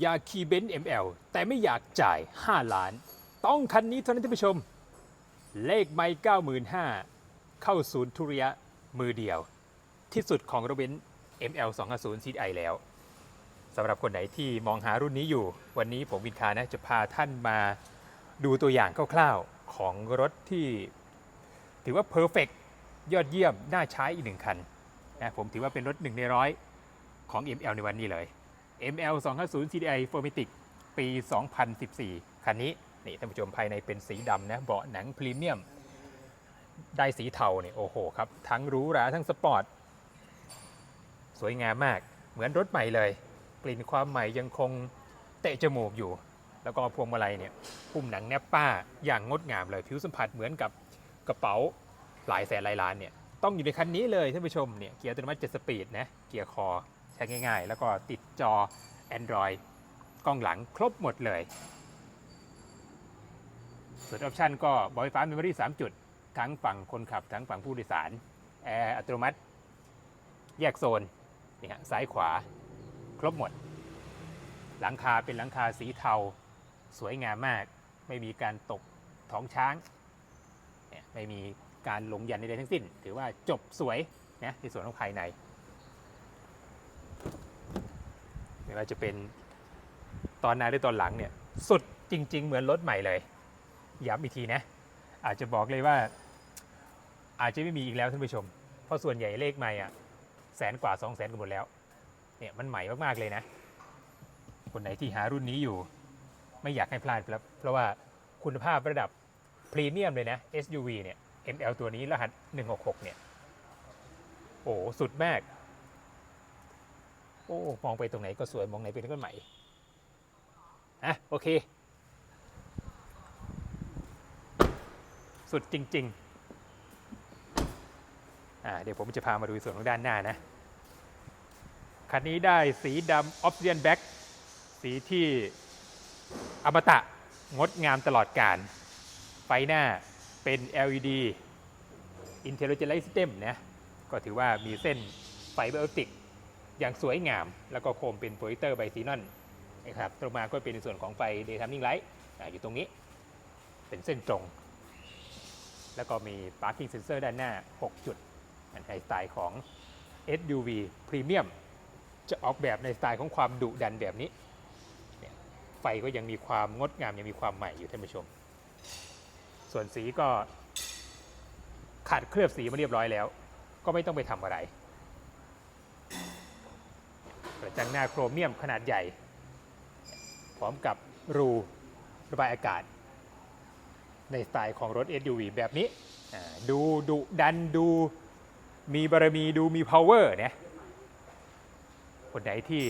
อยากขี่เบนซ์ ML แต่ไม่อยากจ่าย 5 ล้าน ต้องคันนี้เท่านั้นท่านผู้ชม เลขไม่95,000 เข้าศูนย์ทุเรียะมือเดียว ที่สุดของรถเบนซ์ ML 250 CDI แล้วสำหรับคนไหนที่มองหารุ่นนี้อยู่ วันนี้ผมวินคานะจะพาท่านมาดูตัวอย่างคร่าวๆ ของรถที่ถือว่าเพอร์เฟกยอดเยี่ยม น่าใช้อีกหนึ่งคันนะผมถือว่าเป็นรถหนึ่งในร้อยของ ML ในวันนี้เลย ML 250 CDI Formatic ปี 2014 คันนี้นี่ท่านผู้ชมภายในเป็นสีดำนะเบาะหนังพรีเมียม ได้สีเทาเนี่ยโอ้โหครับ ทั้งหรูหราทั้งสปอร์ต สวยงามมากเหมือนรถใหม่เลย กลิ่นความใหม่ยังคงเตะจมูกอยู่ แล้วก็พวงมาลัยเนี่ยพุ่มหนังแนปป้าอย่างงดงามเลยผิวสัมผัสเหมือนกับกระเป๋าหลายแสนหลายล้านเนี่ยต้องอยู่ในคันนี้เลยท่านผู้ชมเนี่ยเกียร์อัตโนมัติ7สปีดนะเกียร์คอ ใช้ง่ายๆ แล้วก็ติดจอ Android กล้องหลังครบหมดเลย ส่วนออปชันก็บอไฟฟ้าเมมโมรี่3จุด ทั้งฝั่งคนขับ ทั้งฝั่งผู้โดยสาร แอร์อัตโนมัติ แยกโซนนี่ฮะซ้ายขวา ครบหมด หลังคาเป็นหลังคาสีเทา สวยงามมาก ไม่มีการตกท้องช้าง ไม่มีการลงยันใดๆทั้งสิ้น ถือว่าจบสวยนะในส่วนของภายใน ไม่ว่าจะเป็นตอนหน้าหรือตอนหลังเนี่ยสุดจริง ๆ เหมือนรถใหม่เลย ย้ำอีกทีนะ อาจจะบอกเลยว่า อาจจะไม่มีอีกแล้วท่านผู้ชม เพราะส่วนใหญ่เลขใหม่อะแสนกว่า2 0 0แสนกันหมดแล้ว เนี่ยมันใหม่มากๆเลยนะ คนไหนที่หารุ่นนี้อยู่ ไม่อยากให้พลาดครับเพราะว่าคุณภาพระดับพรีเมียมเลยนะ SUV เนี่ย ML ตัวนี้รหัส 166 เนี่ย โอ้ สุดมาก โอ้มองไปตรงไหนก็สวยมองไหนเป็นก็ใหม่อะโอเค สุดจริง ๆ อ่าเดี๋ยวผมจะพามาดูส่วนของด้านหน้านะ คันนี้ได้สีดำ Obsidian Black สีที่อมตะงดงามตลอดการ ไฟหน้าเป็น LED Intelligent Light System นะ ก็ถือว่ามีเส้นไฟเบอร์ออปติก อย่างสวยงาม แล้วก็โคมเป็นโปรเจคเตอร์ไบซีนอนนะครับตรงมาก็เป็นในส่วนของไฟ Daytime Light อ่าอยู่ตรงนี้เป็นเส้นตรง แล้วก็มี Parking Sensor ด้านหน้า 6 จุดในสไตล์ของ SUV Premium จะออกแบบในสไตล์ของความดุดันแบบนี้ ไฟก็ยังมีความงดงาม ยังมีความใหม่อยู่ท่านผู้ชม ส่วนสีก็ขัดเคลือบสีมาเรียบร้อยแล้ว ก็ไม่ต้องไปทำอะไร จังหน้าโครเมียมขนาดใหญ่ พร้อมกับรูระบายอากาศ ในสไตล์ของรถ SUV แบบนี้ ดูดุดันดูมีบารมีดูมี power เนี่ยคนไหนที่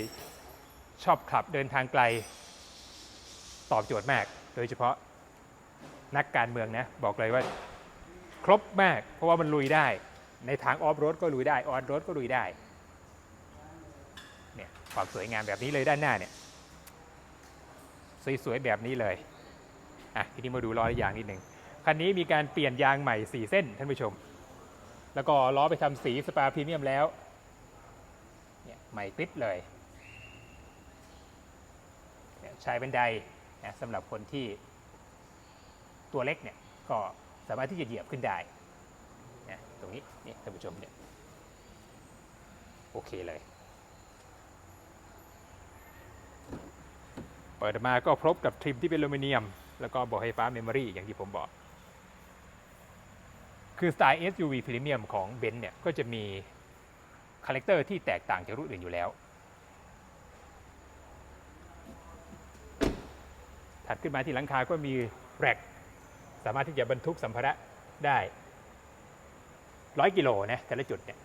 ชอบขับเดินทางไกล ตอบโจทย์มาก โดยเฉพาะนักการเมืองนะ บอกเลยว่า ครบมาก เพราะว่ามันลุยได้ ในทางออฟโรดก็ลุยได้ ออนโรดก็ลุยได้ ความสวยงามแบบนี้เลยด้านหน้าเนี่ยสวยๆแบบนี้เลยอะทีนี้มาดูล้ออย่างนิดหนึ่งคันนี้มีการเปลี่ยนยางใหม่ 4 เส้นท่านผู้ชม แล้วก็ล้อไปทำสีสปาพรีเมียมแล้วเนี่ยใหม่กริบเลยเนี่ยชายบันไดนะสำหรับคนที่ตัวเล็กเนี่ยก็สามารถที่จะเหยียบขึ้นได้นะตรงนี้นี่ท่านผู้ชมเนี่ยโอเคเลย เปิดมาก็พบกับทริมที่เป็นอลูมิเนียม แล้วก็บอกไฟฟ้าเมมโมรี่อย่างที่ผมบอก คือสไตล์ SUV พรีเมียมของเบนซ์เนี่ยก็จะมีคาแรคเตอร์ที่แตกต่างจากรุ่นอื่นอยู่แล้ว ถัดขึ้นมาที่หลังคาก็มีแร็กสามารถที่จะบรรทุกสัมภาระได้ร้อยกิโลนะแต่ละจุดเนี่ย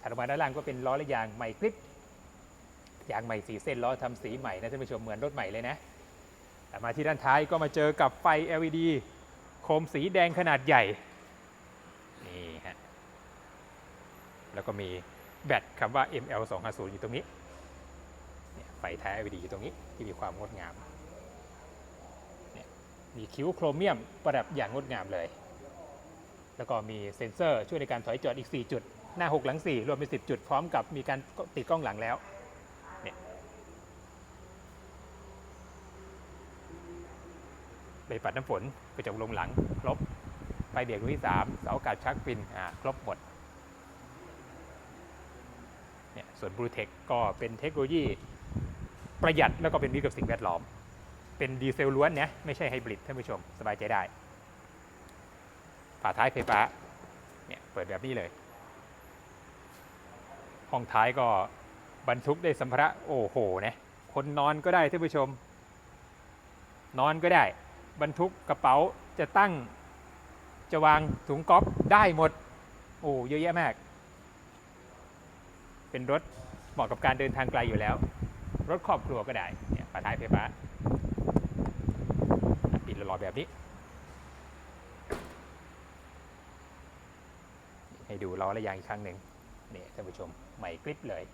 ถัดลงมาด้านล่างก็เป็นล้อและยางใหม่คลิป ยางใหม่สีเส้นล้อทำสีใหม่นะท่านผู้ชมเหมือนรถใหม่เลยนะแต่มาที่ด้านท้ายก็มาเจอกับไฟ LED โคมสีแดงขนาดใหญ่นี่ฮะแล้วก็มีแบตคำว่า ML 2 5 0อยู่ตรงนี้เนี่ยไฟท้าย LED อยู่ตรงนี้ที่มีความงดงามเนี่ยมีคิ้วโครเมียมประดับอย่างงดงามเลย แล้วก็มีเซ็นเซอร์ช่วยในการถอยจอดอีก 4 จุด หน้า 6 หลัง 4 รวมเป็น 10 จุดพร้อมกับมีการติดกล้องหลังแล้วเนี่ย ใบปัดน้ำฝนกระจกลงหลัง ครบไฟเบรกรุ่นที่3เสาอากาศชักฟินอ่าครบหมดเนี่ยส่วนบลูเทคก็เป็นเทคโนโลยีประหยัดแล้วก็เป็นมิตรกับสิ่งแวดล้อม เป็นดีเซลล้วนนะไม่ใช่ไฮบริดท่านผู้ชมสบายใจได้ฝาท้ายไฟฟ้าเนี่ยเปิดแบบนี้เลย ห้องท้ายก็บรรทุกได้สัมภาระโอ้โหนะคนนอนก็ได้ท่านผู้ชม นอนก็ได้ บรรทุกกระเป๋าจะตั้งจะวางถุงก๊อฟได้หมด โอ้เยอะแยะมาก เป็นรถเหมาะกับการเดินทางไกลอยู่แล้ว รถครอบครัวก็ได้เนี่ยฝาท้ายไฟฟ้าปิดหล่อแบบนี้ ให้ดูล้อและยางอีกครั้งหนึ่งนี่ท่านผู้ชมใหม่กริบเลย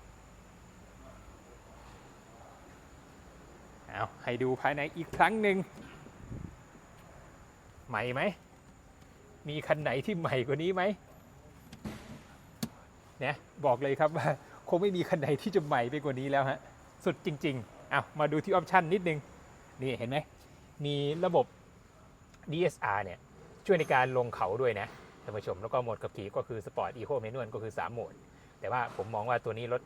เอาให้ดูภายในอีกครั้งหนึ่ง ม่ไหม มีคันไหนที่ใหม่กว่านี้ไหมเนี่ยบอกเลยครับว่าคงไม่มีคันไหนที่จะใหม่ไปกว่านี้แล้วฮะ สุดจริงๆเอามาดูที่ออปชันนิดนึง นี่เห็นไหม มีระบบ DSR เนี่ย ช่วยในการลงเขาด้วยนะท่านผู้ชม แล้วก็โหมดขับขี่ก็คือสปอร์ตอีโคเมนวลก็คือ 3 โหมด แต่ว่าผมมองว่าตัวนี้รถ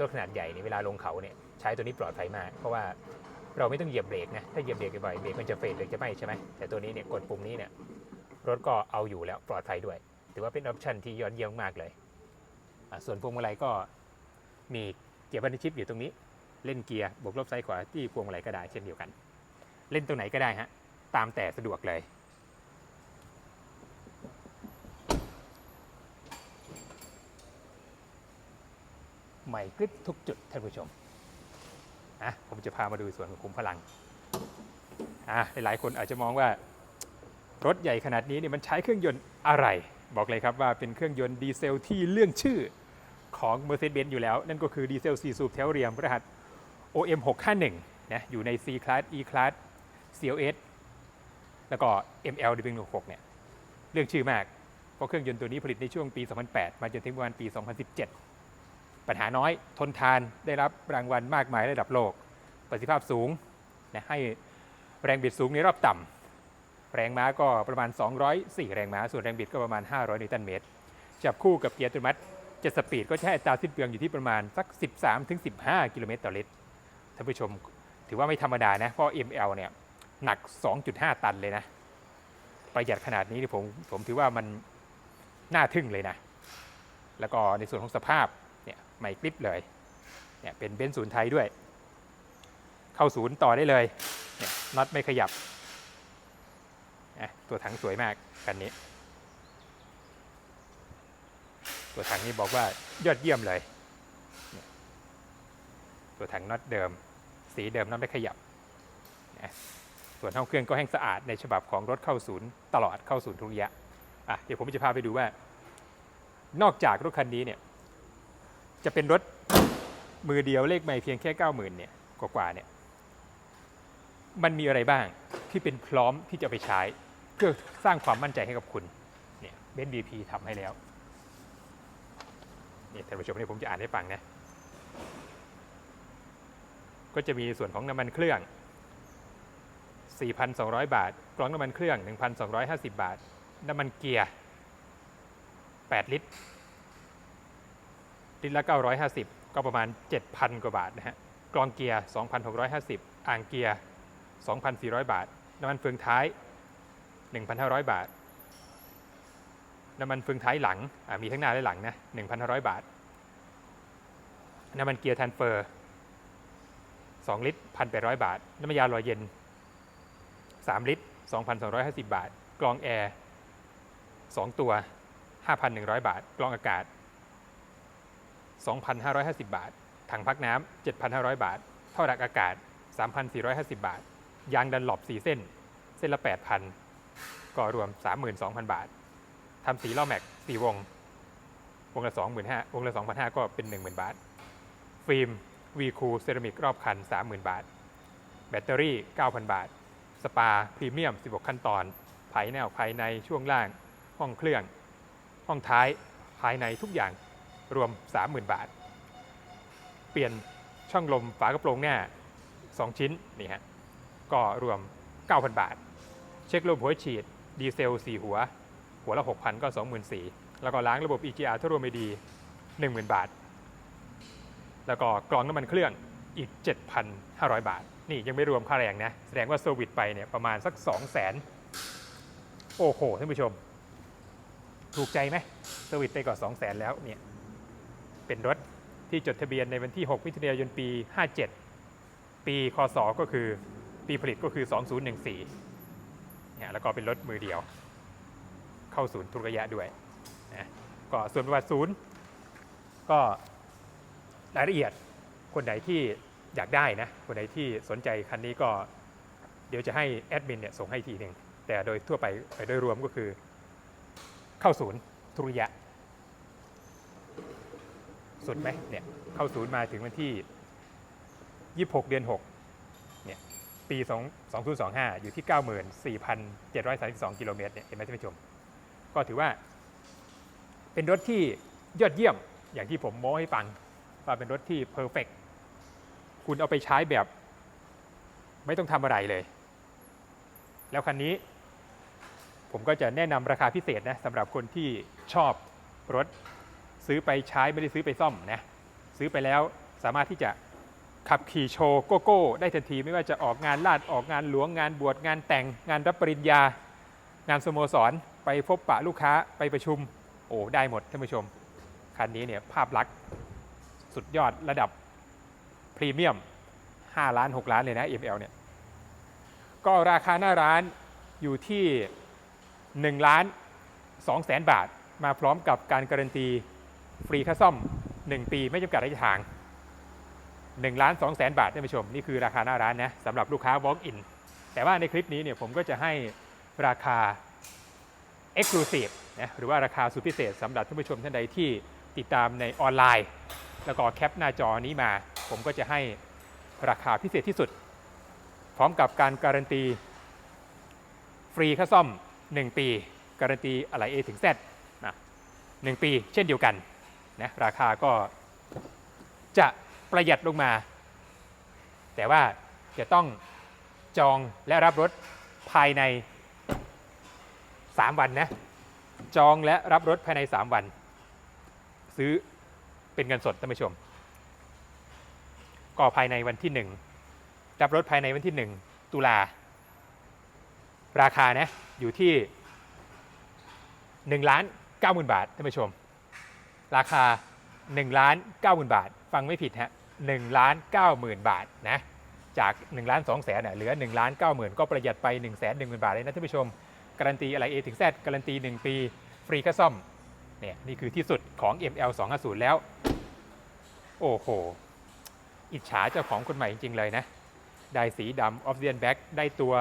รถขนาดใหญ่เนี่ยเวลาลงเขาเนี่ย ใช้ตัวนี้ปลอดภัยมาก เพราะว่า เราไม่ต้องเหยียบเบรกนะถ้าเหยียบเบรกบ่อยเบรกมันจะเฟดเบรกจะไหม่ใช่ไหมแต่ตัวนี้เนี่ยกดปุ่มนี้เนี่ยรถก็เอาอยู่แล้วปลอดภัยด้วย ถือว่าเป็นออปชันที่ยอดเยี่ยมมากเลยส่วนพวงมาลัยก็มีเกียร์บันทึกชิปอยู่ตรงนี้ เล่นเกียร์บวกลบซ้ายขวาที่พวงมาลัยก็ได้เช่นเดียวกัน เล่นตรงไหนก็ได้ฮะตามแต่สะดวกเลยใหม่กริบทุกจุดท่านผู้ชม อะผมจะพามาดูส่วนของคุมพลังอะหลายคนอาจจะมองว่ารถใหญ่ขนาดนี้เนี่ยมันใช้เครื่องยนต์อะไร บอกเลยครับว่าเป็นเครื่องยนต์ดีเซลที่เรื่องชื่อของ Mercedes-Benz อยู่แล้ว นั่นก็คือดีเซล 4 สูบแถวเรียมรหัส OM 651นะอยู่ใน C Class E Class CLS แล้วก็ ML W16 เนี่ยเรื่องชื่อมาก เพราะเครื่องยนต์ตัวนี้ผลิตในช่วงปี 2008 มาจนถึงประมาณปี 2017 ปัญหาน้อยทนทานได้รับรางวัลมากมายระดับโลก ประสิทธิภาพสูงนะให้แรงบิดสูงในรอบต่ำแรงม้าก็ประมาณ 204 แรงม้า ส่วนแรงบิดก็ประมาณ 500นิวตันเมตร จับคู่กับเกียร์อัตโนมัติ7สปีดก็ใช้อัตราสิ้นเปลืองอยู่ที่ประมาณสัก 13-15 กิโลเมตรต่อลิตรท่านผู้ชมถือว่าไม่ธรรมดานะ เพราะ ML เนี่ยหนัก 2.5 ตันเลยนะ ประหยัดขนาดนี้นี่ผมผมถือว่ามันน่าทึ่งเลยนะ แล้วก็ในส่วนของสภาพ ใหม่กริบเลยเนี่ยเป็นเบนซ์ศูนย์ไทยด้วย เข้าศูนย์ต่อได้เลยเนี่ยน็อตไม่ขยับนะตัวถังสวยมากคันนี้ ตัวถังนี่บอกว่ายอดเยี่ยมเลย ตัวถังน็อตเดิม สีเดิมน็อตไม่ขยับนะส่วนห้องเครื่องก็แห้งสะอาดในฉบับของรถเข้าศูนย์ตลอดเข้าศูนย์ทุกระยะอะเดี๋ยวผมจะพาไปดูว่า นอกจากรถคันนี้เนี่ย จะเป็นรถมือเดียวเลขไม่เพียงแค่90,000เนี่ยกว่าๆเนี่ยมันมีอะไรบ้างที่เป็นพร้อมที่จะไปใช้ เพื่อสร้างความมั่นใจให้กับคุณเนี่ยเบนบีพีทำให้แล้วนี่ท่านผู้ชมนี่ผมจะอ่านให้ฟังนะก็จะมีส่วนของน้ำมันเครื่อง 4,200 บาท กล่องน้ำมันเครื่อง 1,250 บาท น้ำมันเกียร์ 8 ลิตร ลิตรละ 950 ก็ประมาณ 7,000 กว่าบาทนะฮะกรองเกียร์ 2,650 อ่างเกียร์ 2,400 บาท น้ำมันเฟืองท้าย 1,500 บาท น้ำมันเฟืองท้ายหลัง มีทั้งหน้าและหลังนะ 1,500 บาท น้ำมันเกียร์ทันเฟอร์ 2 ลิตร 1,800 บาท น้ำมันยาลอยเย็น 3 ลิตร 2,250 บาทกรองแอร์ 2 ตัว 5,100 บาทกรองอากาศ 2,550 บาท ถังพักน้ำ7,500 บาท ท่อดักอากาศ 3,450 บาท ยางดันหลบ4เส้น เส้นละ 8,000 ก็รวม 32,000 บาททำสีล้อแม็ก4วง วงละ25,000วงละ2,500 ก็เป็น 10,000 บาท ฟิล์มวีคูเซรามิกรอบคัน 30,000 บาท แบตเตอรี่ 9,000 บาท สปาพรีเมียม 16 ขั้นตอน ภายในภายในช่วงล่าง ห้องเครื่อง ห้องท้าย ภายในทุกอย่าง รวม 30,000 บาท เปลี่ยนช่องลมฝากระโปรงหน้า2 ชิ้นนี่ฮะก็รวม 9,000 บาท เช็คลมหัวฉีดดีเซล 4 หัว หัวละ 6,000 ก็ 24,000 แล้วก็ล้างระบบ EGR ถ้ารวมไม่ดี 10,000 บาท แล้วก็กรองน้ำมันเครื่องอีก 7,500 บาท นี่ยังไม่รวมค่าแรงนะ แสดงว่าเซอร์วิสไปเนี่ยประมาณสัก 200,000 โอ้โหท่านผู้ชม ถูกใจไหมเซอร์วิสไปก่อน200,000 แล้วเนี่ย เป็นรถที่จดทะเบียนในวันที่ 6 มิถุนายนปี 57 ปีคศก็คือปีผลิตก็คือ 2014เนี่ยแล้วก็เป็นรถมือเดียว เข้าศูนย์ทุกระยะด้วยนะก็ส่วนประวัติศูนย์ ก็รายละเอียดคนไหนที่อยากได้นะ คนไหนที่สนใจคันนี้ก็เดี๋ยวจะให้แอดมินเนี่ยส่งให้ทีหนึ่งแต่โดยทั่วไปโดยรวมก็คือเข้าศูนย์ทุกระยะ สุดไหมเนี่ยเข้าศูนย์มาถึงวันที่ 26 เดือน 6 เนี่ย ปี 2025 อยู่ที่ 94,732 กิโลเมตรเนี่ยเห็นไหมท่านผู้ชม ก็ถือว่าเป็นรถที่ยอดเยี่ยมอย่างที่ผมโม้ให้ฟัง ว่าเป็นรถที่เพอร์เฟกคุณเอาไปใช้แบบ ไม่ต้องทำอะไรเลย แล้วคันนี้ ผมก็จะแนะนำราคาพิเศษนะสำหรับคนที่ชอบรถ ซื้อไปใช้ไม่ได้ซื้อไปซ่อมนะซื้อไปแล้วสามารถที่จะขับขี่โชว์โกโก้ได้ทันทีไม่ว่าจะออกงานลาดออกงานหลวงงานบวชงานแต่งงานรับปริญญา งานสโมสร ไปพบปะลูกค้าไปประชุม โอ้ได้หมดท่านผู้ชม คันนี้เนี่ยภาพลักษณ์สุดยอดระดับพรีเมียม 5 ล้าน 6 ล้านเลยนะ ML เนี่ยก็ราคาหน้าร้านอยู่ที่ 1 ล้าน2แสนบาท มาพร้อมกับการการันตี ฟรีค่าซ่อม 1 ปีไม่จำกัดระยะทาง1ล้าน2แสนบาทท่านผู้ชม นี่คือราคาหน้าร้านนะสำหรับลูกค้า Walk in แต่ว่าในคลิปนี้เนี่ยผมก็จะให้ราคา Exclusive นะหรือว่าราคาสุดพิเศษสำหรับท่านผู้ชมท่านใดที่ติดตามในออนไลน์ แล้วก็แคปหน้าจอนี้มา ผมก็จะให้ราคาพิเศษที่สุด พร้อมกับการการันตี ฟรีค่าซ่อม 1 ปี การันตีอะไร A ถึง Z นะ1ปีเช่นเดียวกัน นะราคาก็จะประหยัดลงมา แต่ว่าจะต้องจองและรับรถภายใน 3 วันนะ จองและรับรถภายใน 3 วัน ซื้อเป็นเงินสดท่านผู้ชม ก็ภายในวันที่ 1 รับรถภายในวันที่ 1 ตุลา ราคานะอยู่ที่1ล้าน9 0,000 บาทท่านผู้ชม ราคา1ล้าน9 0,000บาท ฟังไม่ผิดฮะ1ล้าน9 0,000บาทนะจาก1ล้าน2แสนเหลือ1ล้าน9 0,000ก็ประหยัดไป1 1 0 0 0 0บาทเลยนะท่านผู้ชม การันตีอะไร A ถึง Z การันตี 1 ปี ฟรีค่าซ่อมเนี่ยนี่คือที่สุดของ ML 250แล้ว โอ้โห อิจฉาเจ้าของคนใหม่จริง ๆ เลยนะ ได้สีดำ o f f i c i a l Back ได้ตัว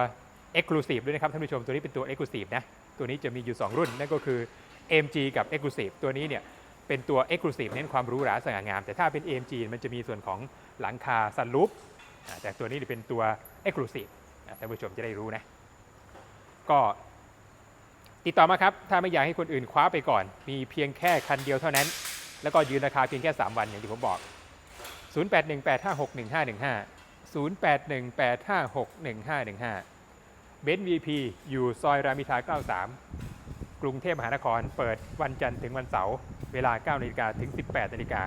Exclusive ด้วยนะครับท่านผู้ชมตัวนี้เป็นตัว Exclusive นะ ตัวนี้จะมีอยู่ 2 รุ่น นั่นก็คือ mg กับ Exclusive ตัวนี้เนี่ย เป็นตัว Exclusive เน้นความรู้หราสง่างาม แต่ถ้าเป็น AMG มันจะมีส่วนของหลังคาซันรูฟแต่ตัวนี้เป็นตัว Exclusive อะท่านผู้ชมจะได้รู้นะ ก็ติดต่อมาครับ ถ้าไม่อยากให้คนอื่นคว้าไปก่อน มีเพียงแค่คันเดียวเท่านั้น แล้วก็ยืนราคาเพียงแค่ 3 วันอย่างที่ผมบอก 0818561515 0818561515 เบนซ์ VP อยู่ซอยรามิทา 93 กรุงเทพมหานคร เปิดวันจันทร์ถึงวันเสาร์ เวลา9นาฬิกาถึง 18นาฬิกา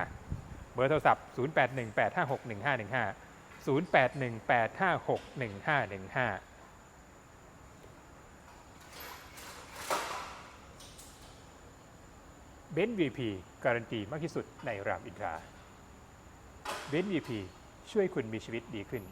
เบอร์โทรศัพท์ 0818561515 0818561515เบนซ์ VP การันตีมากที่สุดในรามอินทราเบนซ์ VP ช่วยคุณมีชีวิตดีขึ้น